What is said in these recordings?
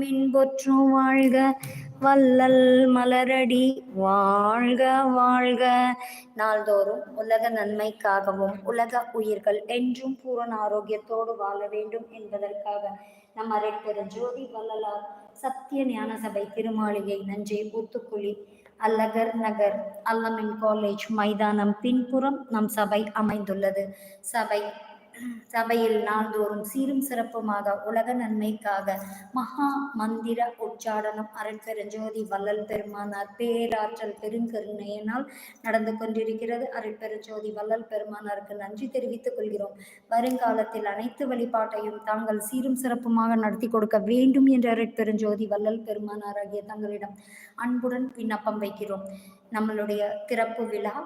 மின்பொற்றும் இன்பொற்றும் வாழ்க வள்ளல் மலரடி. வாழ்க வாழ்க. நாள்தோறும் உலக நன்மைக்காகவும் உலக உயிர்கள் என்றும் பூரண ஆரோக்கியத்தோடு வாழ வேண்டும் என்பதற்காக நம் ஜோதி வள்ளலார் சத்திய ஞான சபை திருமாளிகை நஞ்சை ஊத்துக்குழி அல்லகர் நகர் அல்லமின் காலேஜ் மைதானம் பின்புறம் நம் சபை அமைந்துள்ளது. சபை சபையில் நாள்தோறும் சீரும் சிறப்புமாக உலக நன்மைக்காக மகா மந்திர உச்சாடனம் அருட்பெருஞ்சோதி வள்ளல் பெருமானார் பேராற்றல் பெருங்கருணையினால் நடந்து கொண்டிருக்கிறது. அருட்பெருஞ்சோதி வள்ளல் பெருமானாருக்கு நன்றி தெரிவித்துக் கொள்கிறோம். வருங்காலத்தில் அனைத்து வழிபாட்டையும் தாங்கள் சீரும் சிறப்புமாக நடத்தி கொடுக்க வேண்டும் என்ற அருட்பெருஞ்சோதி வள்ளல் பெருமானார் ஆகிய தங்களிடம் அன்புடன் விண்ணப்பம் வைக்கிறோம். நம்மளுடைய திறப்பு விழா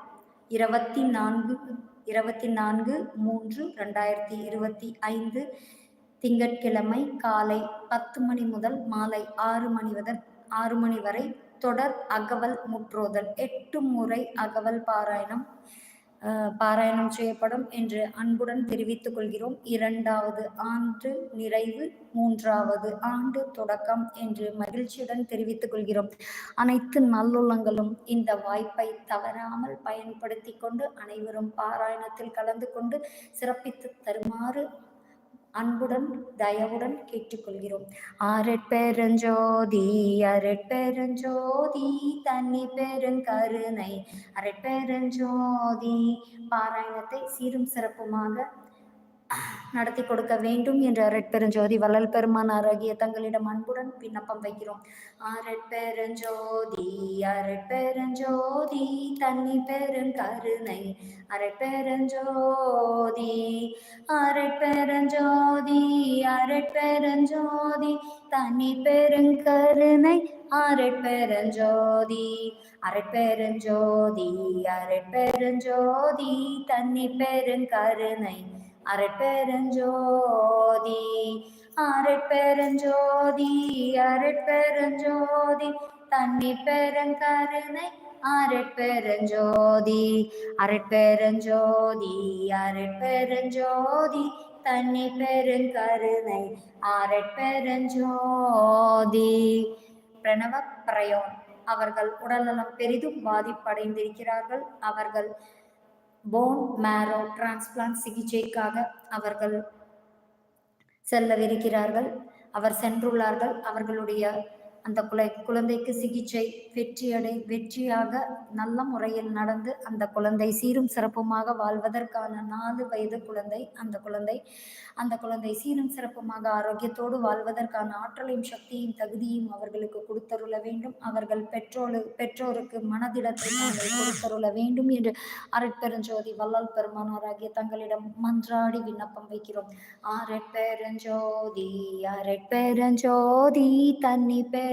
இருபத்தி நான்கு இருபத்தி நான்கு மூன்று ரெண்டாயிரத்தி இருபத்தி ஐந்து திங்கட்கிழமை காலை பத்து மணி முதல் மாலை ஆறு மணி முதல் ஆறு மணி வரை தொடர் அகவல் முற்றோதல். எட்டு முறை அகவல் பாராயணம். பாராயணம் செய்யப்படும் என்று அன்புடன் தெரிவித்துக் கொள்கிறோம். இரண்டாவது ஆண்டு நிறைவு மூன்றாவது ஆண்டு தொடக்கம் என்று மகிழ்ச்சியுடன் தெரிவித்துக் கொள்கிறோம். அனைத்து நல்லுள்ளங்களும் இந்த வாய்ப்பை தவறாமல் பயன்படுத்தி கொண்டு அனைவரும் பாராயணத்தில் கலந்து கொண்டு சிறப்பித்து தருமாறு அன்புடன் தயவுடன் கேட்டுக்கொள்கிறோம். அரட்பெருஞ்சோதி அரட்பெருஞ்சோதி தண்ணி பெருங்கருணை அரட்பெருஞ்சோதி பாராயணத்தை சீரும் சிறப்புமாக நடத்தி கொடுக்க வேண்டும் என்று அரட்பெருஞ்சோதி வள்ளல் பெருமான் ஆகிய தங்களிடம் அன்புடன் விண்ணப்பம் வைக்கிறோம். அரட்பெருஞ்சோதி அரட்பெருஞ்சோதி தண்ணி பெருங்கருணை அரட்பெருஞ்சோதி அரட்பெருஞ்சோதி அரட்பெருஞ்சோதி தனி பெருங்கருணை அரட்பெருஞ்சோதி அரட்பெருஞ்சோதி அரட்பெருஞ்சோதி தன்னி பெருங்கருணை அரட்பெருஞ்சோதி அரட்பெருஞ்சோதி அரட்பெருஞ்சோதி தண்ணி பெருங்கருணை அரட்பெருஞ்சோதி அரட்பெருஞ்சோதி அரட்பெருஞ்சோதி தண்ணி பெருங்கருணை அரட்பெருஞ்சோதி. பிரணவ பிரயோன் அவர்கள் உடல்நலம் பெரிதும் பாதிப்படைந்திருக்கிறார்கள். அவர்கள் போன் மேரோ டிரான்ஸ்பிளான்ட் சிகிச்சைக்காக அவர்கள் செல்லவிருக்கிறார்கள். அவர் சென்றுள்ளார்கள். அவர்களுடைய அந்த குழை குழந்தைக்கு சிகிச்சை வெற்றியடை வெற்றியாக நல்ல முறையில் நடந்து அந்த குழந்தை சீரும் சிறப்புமாக வாழ்வதற்கான நாலு வயது குழந்தை அந்த குழந்தை அந்த குழந்தை சீரும் சிறப்புமாக ஆரோக்கியத்தோடு வாழ்வதற்கான ஆற்றலையும் சக்தியும் தகுதியும் அவர்களுக்கு கொடுத்தருள வேண்டும். அவர்கள் பெற்றோரு பெற்றோருக்கு மனதிடத்தை தாங்கள் கொடுத்தருள வேண்டும் என்று அரட்பெருஞ்சோதி வல்லால் பெருமானாராகிய தங்களிடம் மன்றாடி விண்ணப்பம் வைக்கிறோம். அரட்பெருஞ்சோதி அரட்பெருஞ்சோதி தன்னி பெரு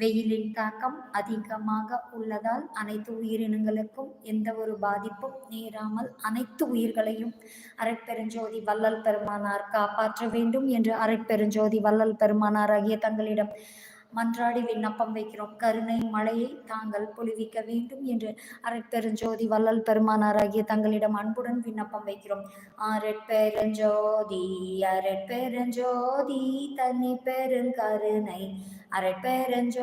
வெயிலின் தாக்கம் அதிகமாக உள்ளதால் அனைத்து உயிரினங்களுக்கும் எந்த ஒரு பாதிப்பும் நேராமல் அனைத்து உயிர்களையும் அரைப்பெருஞ்சோதி வள்ளல் பெருமானார் காப்பாற்ற வேண்டும் என்று அரைப்பெருஞ்சோதி வள்ளல் பெருமானார் ஆகிய தங்களிடம் மன்றாடி விண்ணப்பம் வைக்கிறோம். கருணை மழையை தாங்கள் பொழிவிக்க வேண்டும் என்று அரட்பெருஞ்சோதி வள்ளல் பெருமானாராகிய தங்களிடம் அன்புடன் விண்ணப்பம் வைக்கிறோம். அரட்பெருஞ்சோதி அரட்பெருஞ்சோதி தனி பெருங்கருணை அரட்பெருஞ்சோதி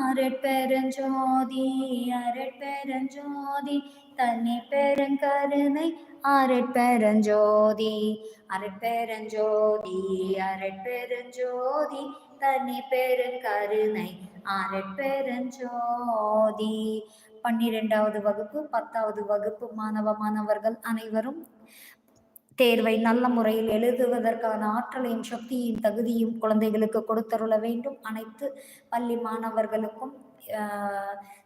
அரட்பெருஞ்சோதி அரட்பெருஞ்சோதி தனி பெருங்கருணை அரட்பெருஞ்சோதி அரட்பெருஞ்சோதி அரட்பெருஞ்சோதி தனி பெருங்கருணை அரட்பெருஞ்சோதி பன்னிரெண்டாவது வகுப்பு பத்தாவது வகுப்பு மாணவ மாணவர்கள் அனைவரும் தேர்வை நல்ல முறையில் எழுதுவதற்கான ஆற்றலையும் சக்தியும் தகுதியும் குழந்தைகளுக்கு கொடுத்தருள வேண்டும். அனைத்து பள்ளி மாணவர்களுக்கும்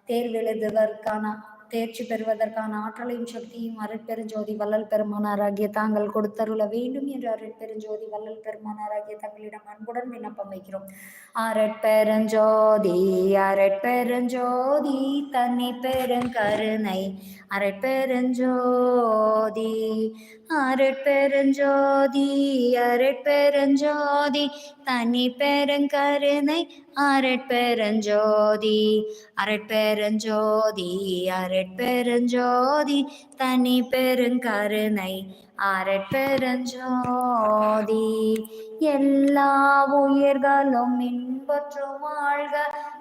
தேர்வு எழுதுவதற்கான தேர்ச்சி பெறுவதற்கான ஆற்றலையும் சக்தியும் அருட்பெருஞ்சோதி வள்ளல் பெருமானாராகிய தாங்கள் கொடுத்தருள வேண்டும் என்று அருட்பெருஞ்சோதி வள்ளல் பெருமானாராகிய தங்களிடம் அன்புடன் விண்ணப்பம் வைக்கிறோம். அரட்பெருஞ்சோதி அரட்பெருஞ்சோதி தனி பெருங்கருணை அரட்பெருஞ்சோதி அரட்பெருஞ்சோதி அரட்பெருஞ்சோதி தனி பெருங்கருணை அரட்பெருஞ்சோதி அரட்பெருஞ்சோதி அரட்பெருஞ்சோதி தனி பெருங்கருணை அரட்பெருஞ்சோதி. எல்லா உயிர்களும் இன்பற்று வாழ்க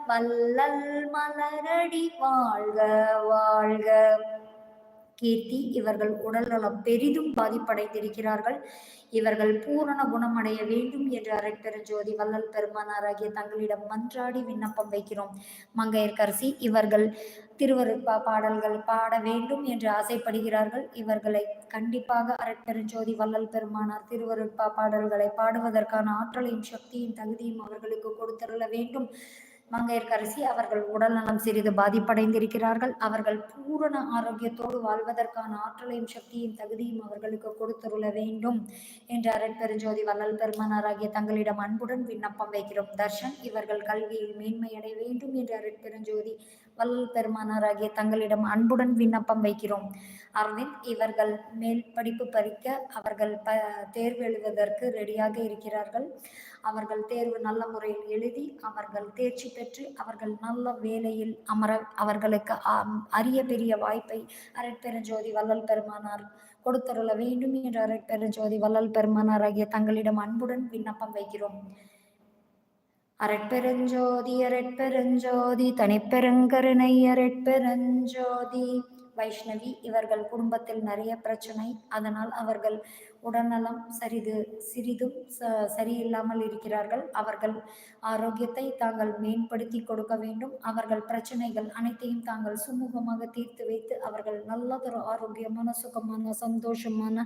வல்லல் மலரடி வாழ்க வாழ்க. கீர்த்தி இவர்கள் உடல்நலம் பெரிதும் பாதிப்படைந்திருக்கிறார்கள். இவர்கள் பூரண குணமடைய வேண்டும் என்று அரைப்பெருஞ்சோதி வள்ளல் பெருமானாராகிய தங்களிடம் மன்றாடி விண்ணப்பம் வைக்கிறோம். மங்கையர்கரசி இவர்கள் திருவரு பாடல்கள் பாட வேண்டும் என்று ஆசைப்படுகிறார்கள். இவர்களை கண்டிப்பாக அரட்பெருஞ்சோதி வள்ளல் பெருமானார் திருவருட்பா பாடல்களை பாடுவதற்கான ஆற்றலையும் சக்தியும் தகுதியும் அவர்களுக்கு கொடுத்தருள வேண்டும். மங்கையர்கரசி அவர்கள் உடல்நலம் சிறிது பாதிப்படைந்திருக்கிறார்கள். அவர்கள் பூரண ஆரோக்கியத்தோடு வாழ்வதற்கான ஆற்றலையும் சக்தியும் தகுதியும் அவர்களுக்கு கொடுத்துருள வேண்டும் என்று அரண்பெருஞ்சோதி வள்ளல் பெருமானாராகிய தங்களிடம் அன்புடன் விண்ணப்பம் வைக்கிறோம். தர்ஷன் இவர்கள் கல்வியில் மேன்மையடைய வேண்டும் என்று அரண்பெருஞ்சோதி வள்ளல் பெருமானாராகிய தங்களிடம் அன்புடன் விண்ணப்பம் வைக்கிறோம். அரவிந்த் இவர்கள் மேல் படிப்பு பறிக்க அவர்கள் ப தேர்வு எழுதுவதற்கு ரெடியாக இருக்கிறார்கள். அவர்கள் தேர்வு நல்ல முறையில் எழுதி அவர்கள் தேர்ச்சி பெற்று அவர்கள் நல்ல வேலையில் அமர அவர்களுக்கு அரிய பெரிய வாய்ப்பை அரட்பெருஞ்சோதி வள்ளல் பெருமானார் கொடுத்தருள வேண்டும் என்று அரட்பெருஞ்சோதி வள்ளல் பெருமானார் ஆகிய தங்களிடம் அன்புடன் விண்ணப்பம் வைக்கிறோம். அரட்பெருஞ்சோதி அரட்பெருஞ்சோதி தனிப்பெருங்கருணை அரட்பெருஞ்சோதி. வைஷ்ணவி இவர்கள் குடும்பத்தில் நிறைய பிரச்சனை. அதனால் அவர்கள் உடல்நலம் சரிது சிறிதும் ச சரியில்லாமல் இருக்கிறார்கள். அவர்கள் ஆரோக்கியத்தை தாங்கள் மேம்படுத்தி கொடுக்க வேண்டும். அவர்கள் பிரச்சனைகள் அனைத்தையும் தாங்கள் சுமூகமாக தீர்த்து வைத்து அவர்கள் நல்லதொரு ஆரோக்கியமான சுகமான சந்தோஷமான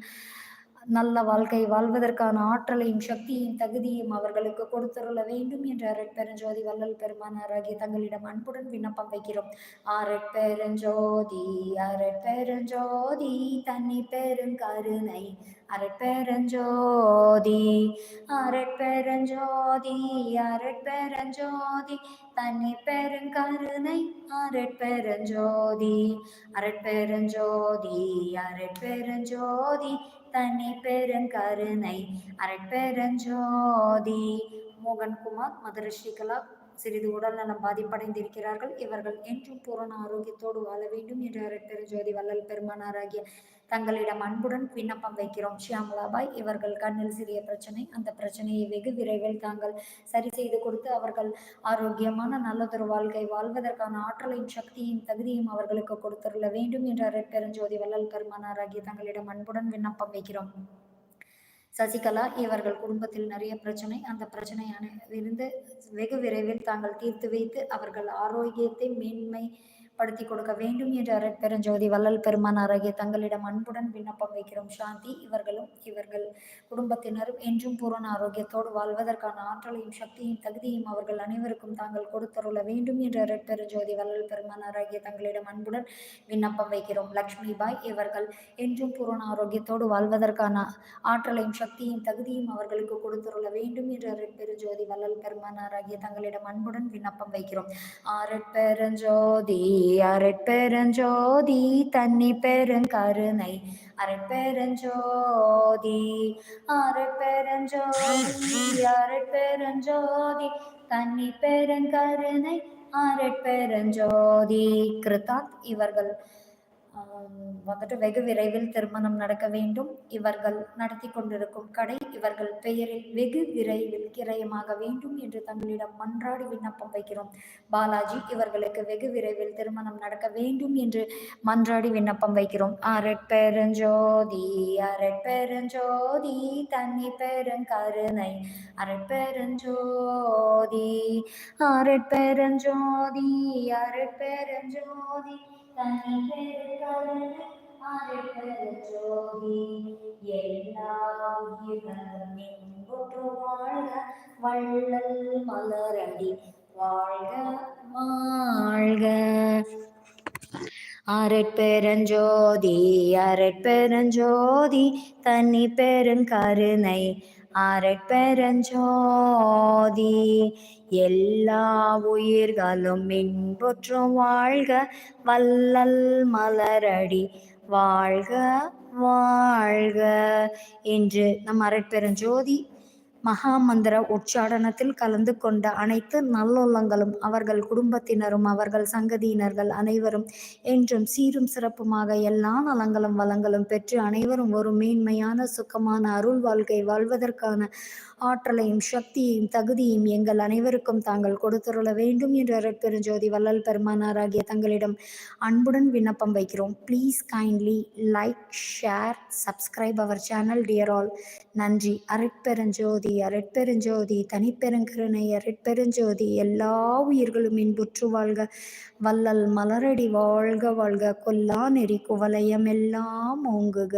நல்ல வாழ்க்கை வாழ்வதற்கான ஆற்றலையும் சக்தியையும் தகுதியும் அவர்களுக்கு கொடுத்துருள வேண்டும் என்று அரட்பெருஞ்சோதி வள்ளல் பெருமானாராகிய தங்களிடம் அன்புடன் விண்ணப்பம் வைக்கிறோம். அரட்பெருஞ்சோதி அரட்பெருஞ்சோதி தண்ணி பெருங்கருணை அரட்பெருஞ்சோதி அரட்பெருஞ்சோதி அரட்பெருஞ்சோதி தண்ணி பெருங்கருணை அரட்பெருஞ்சோதி அரட்பெருஞ்சோதி அரட்பெருஞ்சோதி தனி பெருங்கருணை அரட்பெருஞ்சோதி மோகன்குமார் மதுரை ஸ்ரீகலா சிறிது உடல்நலம் பாதிப்படைந்திருக்கிறார்கள். இவர்கள் என்றும் பூரண ஆரோக்கியத்தோடு வாழ வேண்டும் என்று ஜோதி வள்ளல் பெருமானாராகிய தங்களிடம் அன்புடன் விண்ணப்பம் வைக்கிறோம். ஷியாமலாபாய் இவர்கள் கண்ணில் சிறிய பிரச்சனை. அந்த பிரச்சனையை வெகு விரைவில் தாங்கள் சரி செய்து கொடுத்து அவர்கள் ஆரோக்கியமான நல்லதொரு வாழ்க்கை வாழ்வதற்கான ஆற்றலையும் சக்தியும் தகுதியும் அவர்களுக்கு கொடுத்துள்ள வேண்டும் என்று பெருஞ்சோதி வள்ளல் பெருமானாராகிய தங்களிடம் அன்புடன் விண்ணப்பம் வைக்கிறோம். சசிகலா இவர்கள் குடும்பத்தில் நிறைய பிரச்சனை. அந்த பிரச்சனையான இருந்து வெகு விரைவில் தாங்கள் தீர்த்து வைத்து அவர்கள் ஆரோக்கியத்தை மேன்மை படுத்தி கொடுக்க வேண்டும் என்று அரட்பெருஞ்சோதி வள்ளல் பெருமான் பெருமானாராகிய தங்களிடம் அன்புடன் விண்ணப்பம் வைக்கிறோம். சாந்தி. இவர்களும் இவர்கள் குடும்பத்தினரும் என்றும் பூரண ஆரோக்கியத்தோடு வாழ்வதற்கான ஆற்றலையும் சக்தியும் தகுதியும் அவர்கள் அனைவருக்கும் தாங்கள் கொடுத்தருள வேண்டும் என்று அரட்பெருஞ்சோதி வள்ளல் பெருமான் பெருமானாராகிய தங்களிடம் அன்புடன் விண்ணப்பம் வைக்கிறோம். லக்ஷ்மி பாய் இவர்கள் என்றும் பூரண ஆரோக்கியத்தோடு வாழ்வதற்கான ஆற்றலையும் சக்தியும் தகுதியும் அவர்களுக்கு கொடுத்துருள வேண்டும் என்று அரட்பெருஞ்சோதி வள்ளல் பெருமானாராகிய தங்களிடம் அன்புடன் விண்ணப்பம் வைக்கிறோம். ஆரட்பெருஞ்சோதி அரட்பெருஞ்சோதி தண்ணி பெருங்கருணை அரட்பெருஞ்சோதி அரட்பெருஞ்சோதி அரட்பெருஞ்சோதி தண்ணி பெருங்கருணை அரட்பெருஞ்சோதி கிருதாத் இவர்கள். வந்துட்டு வெகு விரைவில் திருமணம் நடக்க வேண்டும். இவர்கள் நடத்தி கொண்டிருக்கும் கடை இவர்கள் பெயரில் வெகு விரைவில் கிரயமாக வேண்டும் என்று தங்களிடம் மன்றாடி விண்ணப்பம் வைக்கிறோம். பாலாஜி இவர்களுக்கு வெகு விரைவில் திருமணம் நடக்க வேண்டும் என்று மன்றாடி விண்ணப்பம் வைக்கிறோம். அரட்பெருஞ்சோதி அரட்பெருஞ்சோதி தண்ணி பெருங்கருணை. அரட்பெருஞ்சோதி அரட்பெருஞ்சோதி அரட்பெருஞ்சோதி ஜோதி எல்லா உயிர்களும் வாழ்க வள்ளல் மலரடி வாழ்க வாழ்க அரட்பெருஞ்சோதி அரட்பெருஞ்சோதி தனி பெருங்கருணை அரட்பெருஞ்சோதி எல்லா உயிர்களும் இன்புற்றும் வாழ்க வல்லல் மலரடி வாழ்க வாழ்க என்று நம் அரைப்பெருஞ்சோதி மகாமந்திர உச்சாடனத்தில் கலந்து கொண்ட அனைத்து நல்லுள்ளங்களும் அவர்கள் குடும்பத்தினரும் அவர்கள் சங்கதியினர்கள் அனைவரும் என்றும் சீரும் சிறப்புமாக எல்லா நலங்களும் வளங்களும் பெற்று அனைவரும் ஒரு மேன்மையான சுகமான அருள் வாழ்க்கை வாழ்வதற்கான ஆற்றலையும் சக்தியையும் தகுதியையும் எங்கள் அனைவருக்கும் தாங்கள் கொடுத்துருள வேண்டும் என்று அருட்பெருஞ்சோதி வள்ளல் பெருமானாராகிய தங்களிடம் அன்புடன் விண்ணப்பம் வைக்கிறோம். Please kindly like share subscribe our channel dear all நன்றி. அருட்பெருஞ்சோதி அருட்பெருஞ்சோதி தனிப்பெருங்கருணை அருட்பெருஞ்சோதி எல்லா உயிர்களும் இன்புற்று வாழ்க. வள்ளல் மலரடி வாழ்க வாழ்க கொல்லா நெறி குவலயம் எல்லாம் ஓங்குக.